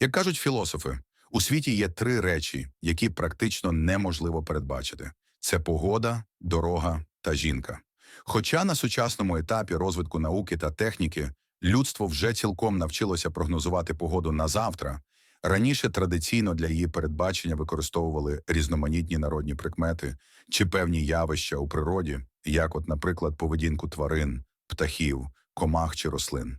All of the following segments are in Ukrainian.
Як кажуть філософи, у світі є три речі, які практично неможливо передбачити: це погода, дорога та жінка. Хоча на сучасному етапі розвитку науки та техніки людство вже цілком навчилося прогнозувати погоду на завтра, раніше традиційно для її передбачення використовували різноманітні народні прикмети чи певні явища у природі, як, от, наприклад, поведінку тварин, птахів, комах чи рослин.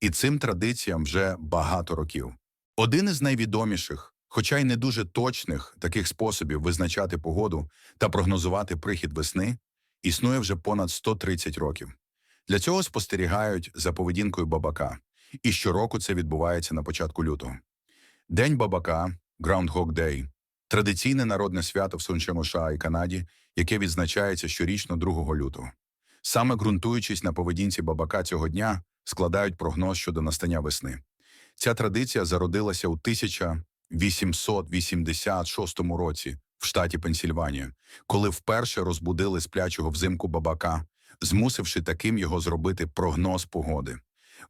І цим традиціям вже багато років. Один із найвідоміших, хоча й не дуже точних таких способів визначати погоду та прогнозувати прихід весни, існує вже понад 130 років. Для цього спостерігають за поведінкою бабака, і щороку це відбувається на початку лютого. День бабака Groundhog Day – традиційне народне свято в США і Канаді, яке відзначається щорічно 2 лютого. Саме ґрунтуючись на поведінці бабака цього дня, складають прогноз щодо настання весни. Ця традиція зародилася у 1886 році в штаті Пенсільванія, коли вперше розбудили сплячого взимку бабака, змусивши таким його зробити прогноз погоди.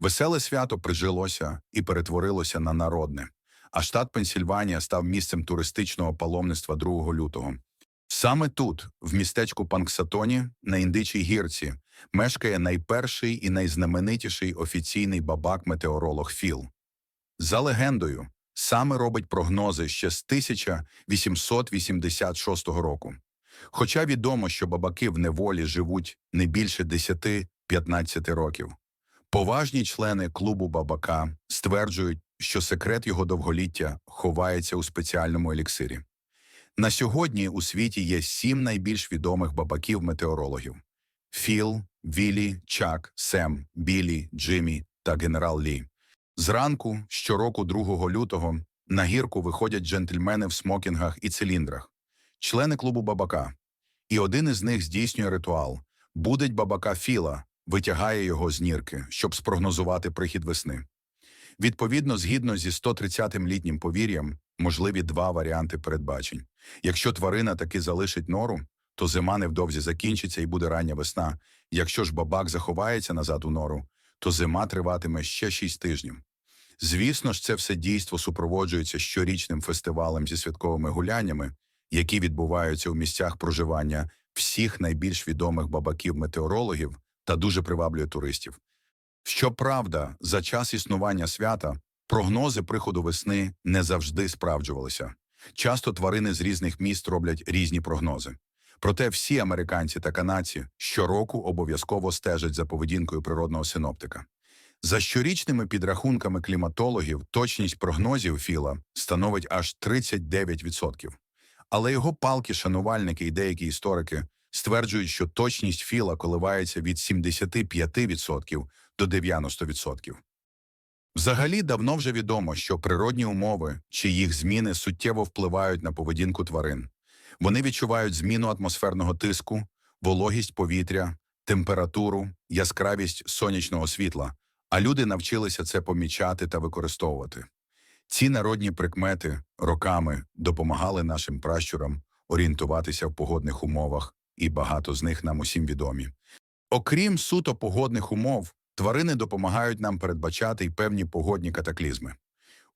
Веселе свято прижилося і перетворилося на народне, а штат Пенсільванія став місцем туристичного паломництва 2 лютого. Саме тут, в містечку Панксатоні, на індичій гірці, мешкає найперший і найзнаменитіший офіційний бабак-метеоролог Філ. За легендою, саме робить прогнози ще з 1886 року. Хоча відомо, що бабаки в неволі живуть не більше 10-15 років. Поважні члени клубу бабака стверджують, що секрет його довголіття ховається у спеціальному еліксирі. На сьогодні у світі є сім найбільш відомих бабаків-метеорологів: Філ, Віллі, Чак, Сем, Білі, Джиммі та генерал Лі. Зранку, щороку 2 лютого, на гірку виходять джентльмени в смокінгах і циліндрах, члени клубу бабака. І один із них здійснює ритуал. Будить бабака Філа, витягає його з нірки, щоб спрогнозувати прихід весни. Відповідно, згідно зі 130-м літнім повір'ям, можливі два варіанти передбачень. Якщо тварина таки залишить нору, то зима невдовзі закінчиться і буде рання весна. Якщо ж бабак заховається назад у нору, то зима триватиме ще шість тижнів. Звісно ж, це все дійство супроводжується щорічним фестивалем зі святковими гуляннями, які відбуваються у місцях проживання всіх найбільш відомих бабаків-метеорологів та дуже приваблює туристів. Щоправда, за час існування свята прогнози приходу весни не завжди справджувалися. Часто тварини з різних міст роблять різні прогнози. Проте всі американці та канадці щороку обов'язково стежать за поведінкою природного синоптика. За щорічними підрахунками кліматологів, точність прогнозів Філа становить аж 39%. Але його палки, шанувальники і деякі історики стверджують, що точність Філа коливається від 75% до 90%. Взагалі давно вже відомо, що природні умови чи їх зміни суттєво впливають на поведінку тварин. Вони відчувають зміну атмосферного тиску, вологість повітря, температуру, яскравість сонячного світла, а люди навчилися це помічати та використовувати. Ці народні прикмети роками допомагали нашим пращурам орієнтуватися в погодних умовах, і багато з них нам усім відомі. Окрім суто погодних умов, тварини допомагають нам передбачати й певні погодні катаклізми.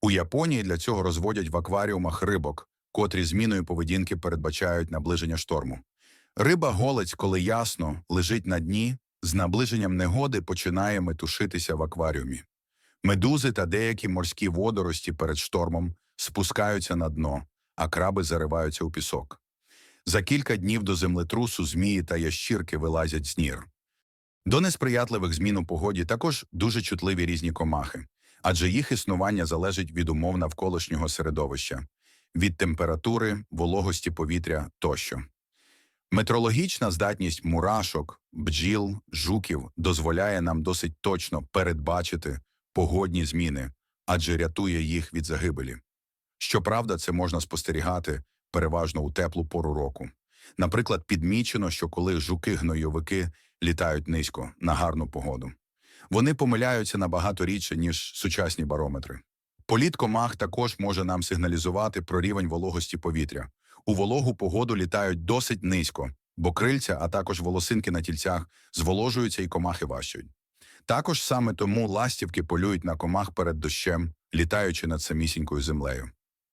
У Японії для цього розводять в акваріумах рибок, котрі зміною поведінки передбачають наближення шторму. Риба голець, коли ясно, лежить на дні, з наближенням негоди починає метушитися в акваріумі. Медузи та деякі морські водорості перед штормом спускаються на дно, а краби зариваються у пісок. За кілька днів до землетрусу змії та ящірки вилазять з нір. До несприятливих змін у погоді також дуже чутливі різні комахи, адже їх існування залежить від умов навколишнього середовища, від температури, вологості повітря тощо. Метрологічна здатність мурашок, бджіл, жуків дозволяє нам досить точно передбачити погодні зміни, адже рятує їх від загибелі. Щоправда, це можна спостерігати переважно у теплу пору року. Наприклад, підмічено, що коли жуки-гнойовики літають низько на гарну погоду, вони помиляються набагато рідше, ніж сучасні барометри. Політ комах також може нам сигналізувати про рівень вологості повітря. У вологу погоду літають досить низько, бо крильця, а також волосинки на тільцях зволожуються і комахи важчають. Також саме тому ластівки полюють на комах перед дощем, літаючи над самісінькою землею.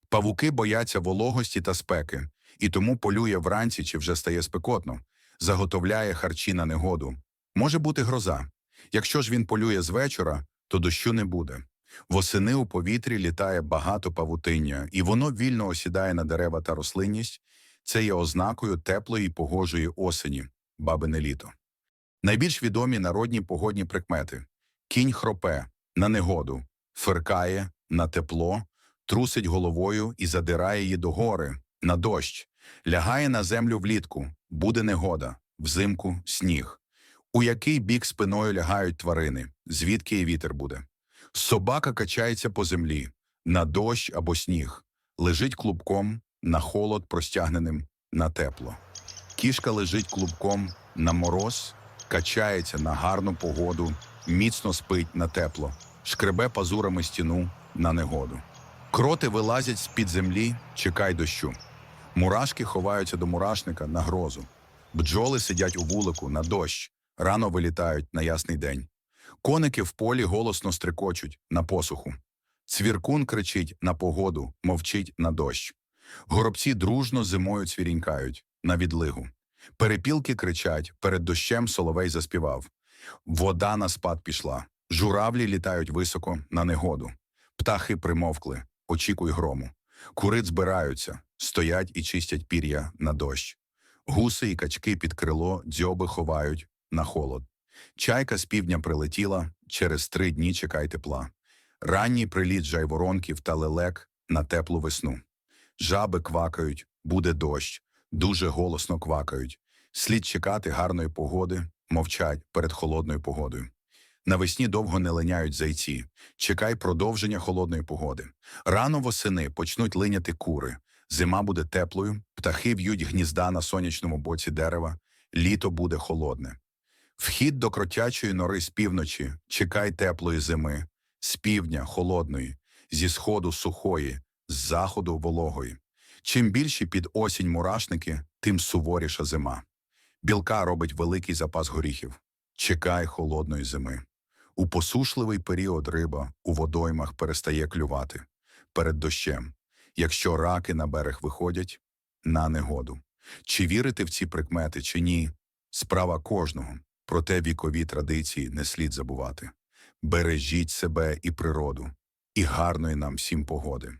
Павуки бояться вологості та спеки, і тому полює вранці чи вже стає спекотно, заготовляє харчі на негоду. Може бути гроза. Якщо ж він полює з вечора, то дощу не буде. Восени у повітрі літає багато павутиння, і воно вільно осідає на дерева та рослинність. Це є ознакою теплої погожої осені, бабине літо. Найбільш відомі народні погодні прикмети кінь хропе на негоду, фиркає на тепло, трусить головою і задирає її догори на дощ, лягає на землю влітку, буде негода, взимку сніг. У який бік спиною лягають тварини, звідки і вітер буде. Собака качається по землі, на дощ або сніг, лежить клубком, на холод простягненим, на тепло. Кішка лежить клубком на мороз, качається на гарну погоду, міцно спить на тепло, шкребе пазурами стіну на негоду. Кроти вилазять з-під землі, чекай дощу. Мурашки ховаються до мурашника на грозу. Бджоли сидять у вулику на дощ, рано вилітають на ясний день. Коники в полі голосно стрикочуть на посуху. Цвіркун кричить на погоду, мовчить на дощ. Горобці дружно зимою цвірінькають на відлигу. Перепілки кричать, перед дощем соловей заспівав. Вода на спад пішла. Журавлі літають високо на негоду. Птахи примовкли, очікуй грому. Курит збираються, стоять і чистять пір'я на дощ. Гуси і качки під крило дзьоби ховають на холод. Чайка з півдня прилетіла, через три дні чекай тепла. Ранній приліт жайворонків та лелек на теплу весну. Жаби квакають, буде дощ, дуже голосно квакають. Слід чекати гарної погоди, мовчать перед холодною погодою. Навесні довго не линяють зайці. Чекай продовження холодної погоди. Рано восени почнуть линяти кури. Зима буде теплою, птахи в'ють гнізда на сонячному боці дерева, літо буде холодне. Вхід до кротячої нори з півночі, чекай теплої зими, з півдня холодної, зі сходу сухої, з заходу вологої. Чим більші під осінь мурашники, тим суворіша зима. Білка робить великий запас горіхів. Чекай холодної зими. У посушливий період риба у водоймах перестає клювати перед дощем. Якщо раки на берег виходять, на негоду. Чи вірити в ці прикмети, чи ні, справа кожного. Проте вікові традиції не слід забувати. Бережіть себе і природу, і гарної нам всім погоди.